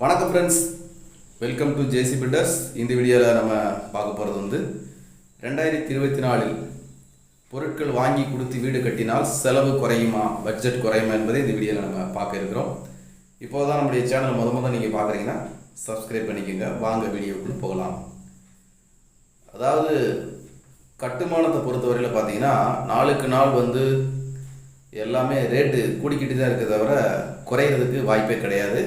வணக்கம் friends welcome to JC builders இந்த வீடியோவில் நம்ம பார்க்க போகிறது வந்து ரெண்டாயிரத்தி இருபத்தி நாலில் பொருட்கள் வாங்கி கொடுத்து வீடு கட்டினால் செலவு குறையுமா பட்ஜெட் குறையுமா என்பதை இந்த வீடியோவில் நம்ம பார்க்க இருக்கிறோம். இப்போ தான் நம்முடைய சேனல் முத முதல் நீங்கள் பார்க்குறீங்கன்னா சப்ஸ்கிரைப் பண்ணிக்கோங்க. வாங்க வீடியோக்குள் போகலாம். அதாவது கட்டுமானத்தை பொறுத்தவரையில் பார்த்தீங்கன்னா நாளுக்கு நாள் வந்து எல்லாமே ரேட்டு கூடிக்கிட்டு தான் இருக்க தவிர குறையிறதுக்கு வாய்ப்பே கிடையாது.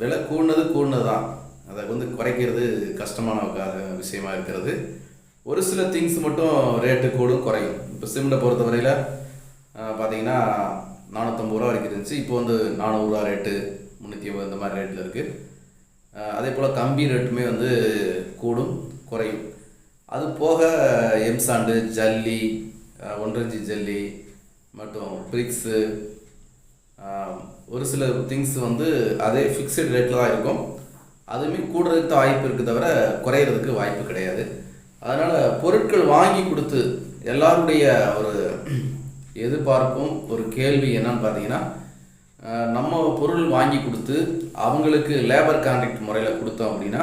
விலை கூடுனது கூடுனது தான் அதை வந்து குறைக்கிறது கஷ்டமான விஷயமா இருக்கிறது. ஒரு சில திங்ஸ் மட்டும் ரேட்டு கூடும் குறையும். இப்போ சிமெண்ட்டை பொறுத்தவரையில் பார்த்தீங்கன்னா நானூற்றம்பது ரூபா வரைக்கும் இருந்துச்சு. இப்போ வந்து நானூறுரூவா ரேட்டு முந்நூற்றி ஐம்பது இந்த மாதிரி ரேட்டில் இருக்குது அதே போல் கம்பி ரேட்டுமே வந்து கூடும் குறையும். அது போக எம்சாண்டு ஜல்லி ஒன்றஞ்சி ஜல்லி மற்றும் பிரிக்ஸு ஒரு சில திங்ஸ் வந்து அதே ஃபிக்ஸட் ரேட்டில் தான் இருக்கும். அதுவுமே கூடுறதுக்கு தான் வாய்ப்பு இருக்குது தவிர குறையிறதுக்கு வாய்ப்பு கிடையாது. அதனால் பொருட்கள் வாங்கி கொடுத்து எல்லாருடைய ஒரு எதிர்பார்ப்பும் ஒரு கேள்வி என்னன்னு பார்த்தீங்கன்னா நம்ம பொருள் வாங்கி கொடுத்து அவங்களுக்கு லேபர் கான்ட்ராக்ட் முறையில் கொடுத்தோம் அப்படின்னா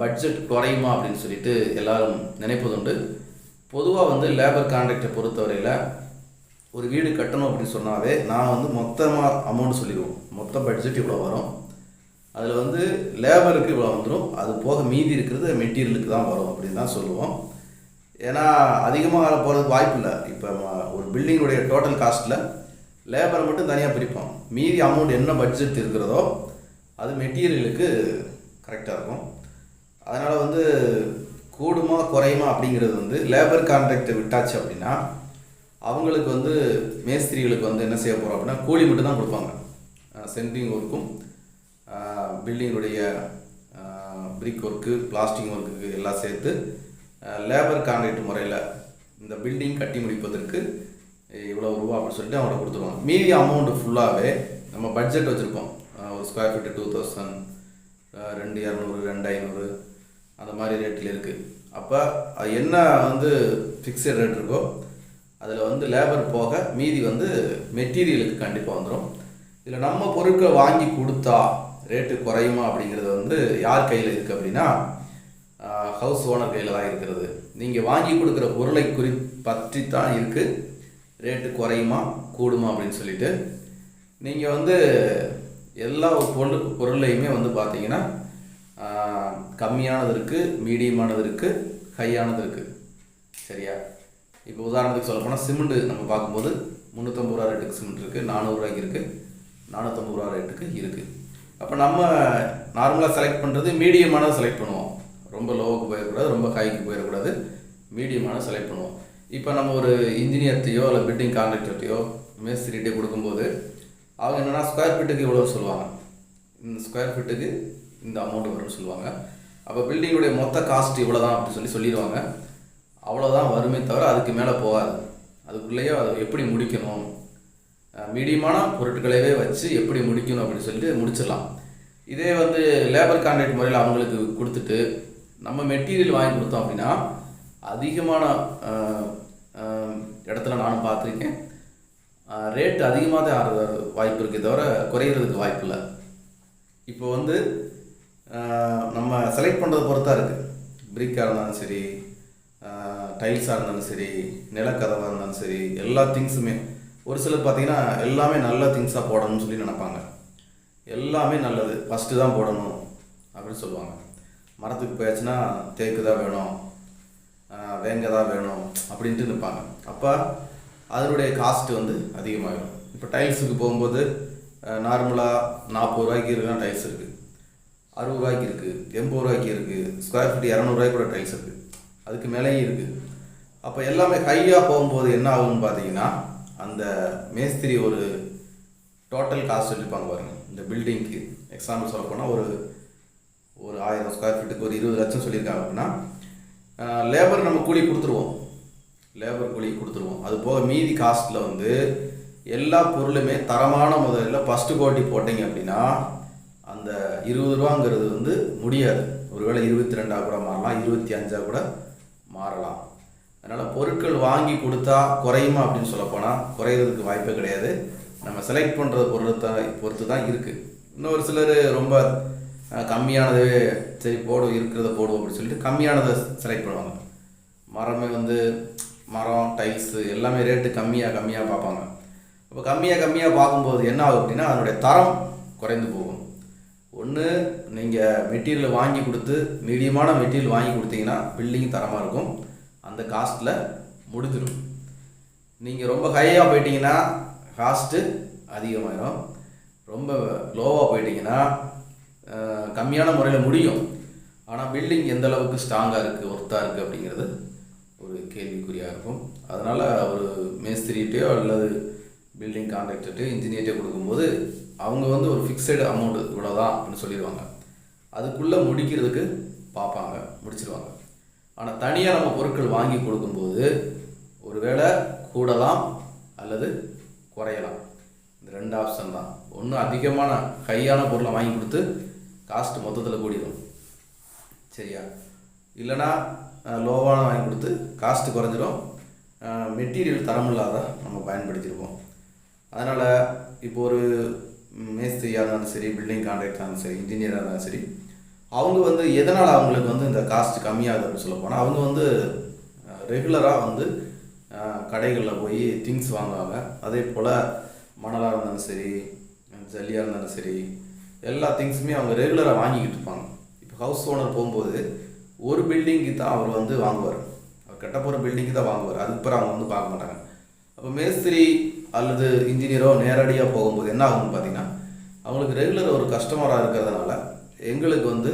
பட்ஜெட் குறையுமா அப்படின்னு சொல்லிட்டு எல்லாரும் நினைப்பதுண்டு. பொதுவாக வந்து லேபர் கான்ட்ராக்டை பொறுத்தவரையில் ஒரு வீடு கட்டணும் அப்படின்னு சொன்னாவே நான் வந்து மொத்தமாக அமௌண்ட் சொல்லிடுவோம். மொத்த பட்ஜெட் இவ்வளோ வரும். அதில் வந்து லேபருக்கு இவ்வளோ வந்துடும் அது போக மீதி இருக்கிறது மெட்டீரியலுக்கு தான் வரும் அப்படின்னு தான் சொல்லுவோம். ஏன்னா அதிகமாக போகிறதுக்கு வாய்ப்பு இல்லை. இப்போ ஒரு பில்டிங்குடைய டோட்டல் காஸ்ட்டில் லேபரை மட்டும் தனியாக பிரிப்போம். மீதி அமௌண்ட் என்ன பட்ஜெட் இருக்கிறதோ அது மெட்டீரியலுக்கு கரெக்டாக இருக்கும். அதனால் வந்து கூடுமா குறையுமா அப்படிங்கிறது வந்து லேபர் கான்ட்ராக்டை விட்டாச்சு அப்படின்னா அவங்களுக்கு வந்து மேஸ்திரிகளுக்கு வந்து என்ன செய்ய போகிறோம் அப்படின்னா கூலி மட்டும் தான் கொடுப்பாங்க சென்ட்ரிங் ஒர்க்கும் பில்டிங்குடைய பிரிக் ஒர்க்கு பிளாஸ்டிங் ஒர்க்குக்கு எல்லாம் சேர்த்து லேபர் கான்ட்ராக்ட் முறையில் இந்த பில்டிங் கட்டி முடிப்பதற்கு இவ்வளோ ரூபா அப்படின்னு சொல்லிட்டு அவங்கள்ட்ட கொடுத்துருவாங்க. மீதி அமௌண்ட்டு ஃபுல்லாகவே நம்ம பட்ஜெட் வச்சுருப்போம் ஒரு ஸ்கொயர் ஃபீட்டு டூ தௌசண்ட் ரெண்டு இரநூறு ரெண்டு ஐநூறு அந்த மாதிரி ரேட்டில் இருக்குது அப்போ என்ன வந்து ஃபிக்ஸட் ரேட் இருக்கோ அதில் வந்து லேபர் போக மீதி வந்து மெட்டீரியலுக்கு கண்டிப்பாக வந்துடும் இதில் நம்ம பொருட்கள் வாங்கி கொடுத்தா ரேட்டு குறையுமா அப்படிங்கிறது வந்து யார் கையில் இருக்குது அப்படின்னா ஹவுஸ் ஓனர் கையில் தான் இருக்கிறது. நீங்கள் வாங்கி கொடுக்குற பொருளை குறி பற்றி தான் இருக்குது ரேட்டு குறையுமா கூடுமா அப்படின்னு சொல்லிட்டு. நீங்கள் வந்து எல்லா பொருள் பொருளையுமே வந்து பார்த்தீங்கன்னா கம்மியானது இருக்குது மீடியமானது இருக்குது ஹையானது இருக்குது சரியா? இப்போ உதாரணத்துக்கு சொல்ல போனால் சிமெண்ட்டு நம்ம பார்க்கும்போது முந்நூற்றம்பது ரூபா ரேட்டுக்கு சிமெண்ட் இருக்குது நானூறுரூவாய்க்கு இருக்குது நானூற்றம்பது ரூபா ரேட்டுக்கு இருக்குது அப்போ நம்ம நார்மலாக செலக்ட் பண்ணுறது மீடியமானது செலக்ட் பண்ணுவோம். ரொம்ப லோவுக்கு போயிடக்கூடாது ரொம்ப ஹைக்கு போயிடக்கூடாது. மீடியமான செலக்ட் பண்ணுவோம். இப்போ நம்ம ஒரு இன்ஜினியர்ட்டையோ இல்லை பில்டிங் கான்ட்ராக்டர்ட்டையோ மேஸ்திரிகிட்டே கொடுக்கும்போது அவங்க என்னென்னா ஸ்கொயர் ஃபீட்டுக்கு இவ்வளோ சொல்லுவாங்க. இந்த ஸ்கொயர் ஃபீட்டுக்கு இந்த அமௌண்ட் வரும்னு சொல்லுவாங்க. அப்போ பில்டிங்குடைய மொத்த காஸ்ட் இவ்வளோ தான் அப்படின்னு சொல்லி சொல்லிடுவாங்க. அவ்வளோதான் வருமே தவிர அதுக்கு மேலே போகாது. அதுக்குள்ளேயே அதை எப்படி முடிக்கணும்? மீடியமான பொருட்களையே வச்சு எப்படி முடிக்கணும் அப்படின்னு சொல்லிட்டு முடிச்சிடலாம். இதே வந்து லேபர் கான்ட்ராக்ட் முறையில் அவங்களுக்கு கொடுத்துட்டு நம்ம மெட்டீரியல் வாங்கி கொடுத்தோம் அப்படின்னா அதிகமான இடத்துல நானும் பார்த்துருக்கேன். ரேட் அதிகமாக தான் ஆகிற வாய்ப்பு இருக்கே தவிர குறையிறதுக்கு வாய்ப்பு இல்லை. இப்போ வந்து நம்ம செலக்ட் பண்ணுறது பொறுத்தா இருக்குது பிரிக்காக இருந்தாலும் சரி டைல்ஸாக இருந்தாலும் சரி நிலக்கதவாக இருந்தாலும் சரி எல்லா திங்ஸுமே ஒரு சிலர் பார்த்தீங்கன்னா எல்லாமே நல்ல திங்ஸாக போடணும்னு சொல்லி நினைப்பாங்க. எல்லாமே நல்லது. ஃபஸ்ட்டு தான் போடணும் அப்படின்னு சொல்லுவாங்க. மரத்துக்கு போயாச்சுன்னா தேக்கு தான் வேணும். வேங்க தான் வேணும் அப்படின்ட்டு நிற்பாங்க. அப்போ அதனுடைய காஸ்ட்டு வந்து அதிகமாகிடும் இப்போ டைல்ஸுக்கு போகும்போது நார்மலாக நாற்பது ரூபாய்க்கு இருக்குன்னா டைல்ஸ் இருக்குது அறுபது ரூபாய்க்கு இருக்குது எண்பது ரூபாய்க்கு இருக்குது ஸ்கொயர் ஃபீட் இரநூறுவாய்க்கு கூட டைல்ஸ் இருக்குது அதுக்கு மேலேயும் இருக்குது அப்போ எல்லாமே ஹையாக போகும்போது என்ன ஆகும்னு பார்த்தீங்கன்னா அந்த மேஸ்திரி ஒரு டோட்டல் காஸ்ட் சொல்லியிருப்பாங்க பாருங்க. இந்த பில்டிங்க்கு எக்ஸாம்பிள் சொல்ல போனால் ஒரு ஒரு ஆயிரம் ஸ்கொயர் ஃபீட்டுக்கு ஒரு இருபது லட்சம் சொல்லியிருக்காங்க அப்படின்னா லேபர் நம்ம கூலி கொடுத்துருவோம். லேபர் கூலி கொடுத்துருவோம். அது போக மீதி காஸ்ட்டில் வந்து எல்லா பொருளுமே தரமான முதலில் ஃபஸ்ட்டு குவாலிட்டி போட்டிங்க அப்படின்னா அந்த இருபது ரூபாங்கிறது வந்து முடியாது. ஒருவேளை இருபத்தி ரெண்டாக கூட மாறலாம் இருபத்தி அஞ்சாக கூட மாறலாம். அதனால் பொருட்கள் வாங்கி கொடுத்தா குறையுமா அப்படின்னு சொல்லப்போனால் குறையிறதுக்கு வாய்ப்பே கிடையாது. நம்ம செலக்ட் பண்ணுற பொருளை பொறுத்து தான் இருக்குது இன்னொரு சிலர் ரொம்ப கம்மியானதே கம்மியானது சரி போடும் இருக்கிறத போடுவோம் அப்படின்னு சொல்லிட்டு கம்மியானதை செலக்ட் பண்ணுவாங்க. மரமே வந்து மரம் டைல்ஸு எல்லாமே ரேட்டு கம்மியாக கம்மியாக பார்ப்பாங்க. அப்போ கம்மியாக கம்மியாக பார்க்கும்போது என்ன ஆகும் அப்படின்னா அதனுடைய தரம் குறைந்து போகும். ஒன்று நீங்கள் மெட்டீரியல் வாங்கி கொடுத்து மீடியமான மெட்டீரியல் வாங்கி கொடுத்தீங்கன்னா பில்டிங் தரமாக இருக்கும். அந்த காஸ்ட்டில் முடிஞ்சிடும். நீங்கள் ரொம்ப ஹையாக போயிட்டீங்கன்னா காஸ்ட்டு அதிகமாயிடும் ரொம்ப லோவாக போயிட்டீங்கன்னா கம்மியான முறையில் முடியும். ஆனால் பில்டிங் எந்த அளவுக்கு ஸ்ட்ராங்காக இருக்குது ஒர்த்தாக இருக்குது அப்படிங்கிறது ஒரு கேள்விக்குறியாக இருக்கும். அதனால் ஒரு மேஸ்திரிகிட்டையோ அல்லது பில்டிங் கான்ட்ராக்டர்கிட்டயோ இன்ஜினியர்கிட்டயோ கொடுக்கும்போது அவங்க வந்து ஒரு ஃபிக்ஸடு அமௌண்ட் இவ்வளோதான் அப்படின்னு சொல்லிடுவாங்க. அதுக்குள்ளே முடிக்கிறதுக்கு பார்ப்பாங்க முடிச்சிருவாங்க. ஆனால் தனியாக நம்ம பொருட்கள் வாங்கி கொடுக்கும்போது ஒருவேளை கூடலாம் அல்லது குறையலாம். இந்த ரெண்டு ஆப்ஷன் தான். ஒன்று அதிகமான ஹையான பொருளை வாங்கி கொடுத்து காஸ்ட் மொத்தத்தில் கூடிடும் சரியா? இல்லைன்னா லோவான வாங்கி கொடுத்து காஸ்ட் குறைஞ்சிரும். மெட்டீரியல் தரமில்லாத நம்ம பயன்படுத்தியிருப்போம் அதனால் இப்போ ஒரு மேஸ்திரியாக இருந்தாலும் சரி பில்டிங் கான்ட்ராக்டாக இருந்தாலும் சரி இன்ஜினியராக இருந்தாலும் சரி அவங்க வந்து எதனால் அவங்களுக்கு வந்து இந்த காஸ்ட் கம்மியாகுதுன்னு சொல்ல போனால் அவங்க வந்து ரெகுலராக வந்து கடைகளில் போய் திங்ஸ் வாங்குவாங்க. அதே போல் மணலாக இருந்தாலும் சரி ஜல்லியாக இருந்தாலும் சரி எல்லா திங்ஸுமே அவங்க ரெகுலராக வாங்கிக்கிட்டு இருப்பாங்க. இப்போ ஹவுஸ் ஓனர் போகும்போது ஒரு பில்டிங்க்கு தான் அவர் வந்து வாங்குவார். அவர் கட்ட போகிற பில்டிங்க்கு தான் வாங்குவார். அதுக்கு அப்புறம் அவங்க வந்து பார்க்க மாட்டாங்க. அப்போ மேஸ்திரி அல்லது இன்ஜினியரோ நேரடியாக போகும்போது என்ன ஆகும்னு பார்த்தீங்கன்னா அவங்களுக்கு ரெகுலர் ஒரு கஸ்டமராக இருக்கிறதுனால எங்களுக்கு வந்து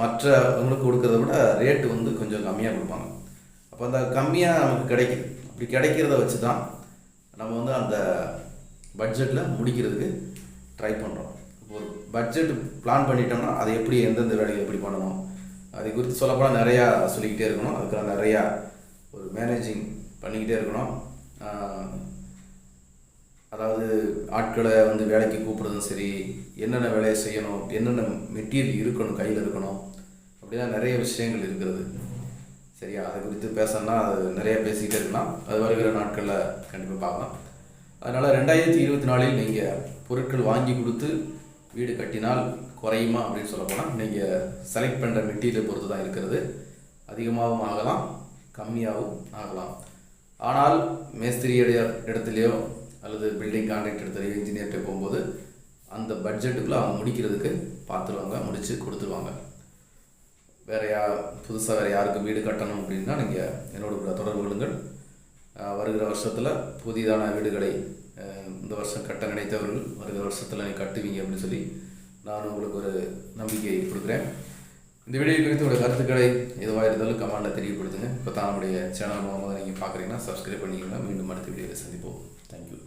மற்றவங்களுக்கு கொடுக்கறத விட ரேட்டு வந்து கொஞ்சம் கம்மியாக கொடுப்பாங்க. அப்போ அந்த கம்மியாக நமக்கு கிடைக்குது அப்படி கிடைக்கிறத வச்சு தான் நம்ம வந்து அந்த பட்ஜெட்டில் முடிக்கிறதுக்கு ட்ரை பண்ணுறோம் ஒரு பட்ஜெட் பிளான் பண்ணிட்டோம்னா அதை எப்படி எந்தெந்த வேலையை எப்படி பண்ணணும் அதை குறித்து சொல்லப்போனால் நிறையா சொல்லிக்கிட்டே இருக்கணும். அதுக்கு நிறையா ஒரு மேனேஜிங் பண்ணிக்கிட்டே இருக்கணும். அதாவது ஆட்களை வந்து வேலைக்கு கூப்பிட்றதும் சரி என்னென்ன வேலையை செய்யணும் என்னென்ன மெட்டீரியல் இருக்கணும் கையில் இருக்கணும் அப்படிதான் நிறைய விஷயங்கள் இருக்கிறது. சரியா? அதை குறித்து பேசணும்னா அது நிறைய பேசிக்கிட்டே இருக்கலாம். அது வருகிற நாட்களில் கண்டிப்பாக பார்க்கலாம். அதனால் ரெண்டாயிரத்தி இருபத்தி நாலில் நீங்கள் பொருட்கள் வாங்கி கொடுத்து வீடு கட்டினால் குறையுமா அப்படின்னு சொல்ல போனால் நீங்கள் செலக்ட் பண்ணுற மெட்டீரியல் பொறுத்து தான் இருக்கிறது. அதிகமாகவும் ஆகலாம் கம்மியாகவும் ஆகலாம். ஆனால் மேஸ்திரியுடைய இடத்துலையோ அல்லது பில்டிங் கான்ட்ராக்ட் இடத்துலையோ இன்ஜினியர்கிட்ட போகும்போது அந்த பட்ஜெட்டுக்குள்ளே அவங்க முடிக்கிறதுக்கு பார்த்துருவாங்க முடித்து கொடுத்துருவாங்க. வேறு யா புதுசாக வேறு யாருக்கும் வீடு கட்டணும் அப்படின்னா நீங்கள் என்னோட கூட தொடர்பு கொள்ளுங்கள். வருகிற வருஷத்தில் புதிதான வீடுகளை இந்த வருஷம் கட்ட நினைத்தவர்கள் வருகிற வருஷத்தில் கட்டுவீங்க அப்படின்னு சொல்லி நான் உங்களுக்கு ஒரு நம்பிக்கை கொடுக்குறேன். இந்த வீடியோ குறித்து உங்களுடைய கருத்துக்களை எதுவாக இருந்தாலும் கமெண்டில் தெரியப்படுத்துங்க. இப்போ தான் நம்முடைய சேனல் மூலமாக நீங்கள் பார்க்குறீங்கன்னா சப்ஸ்கிரைப் பண்ணிக்கலாம் மீண்டும் அடுத்த வீடியோவில் சந்திப்போம். தேங்க்யூ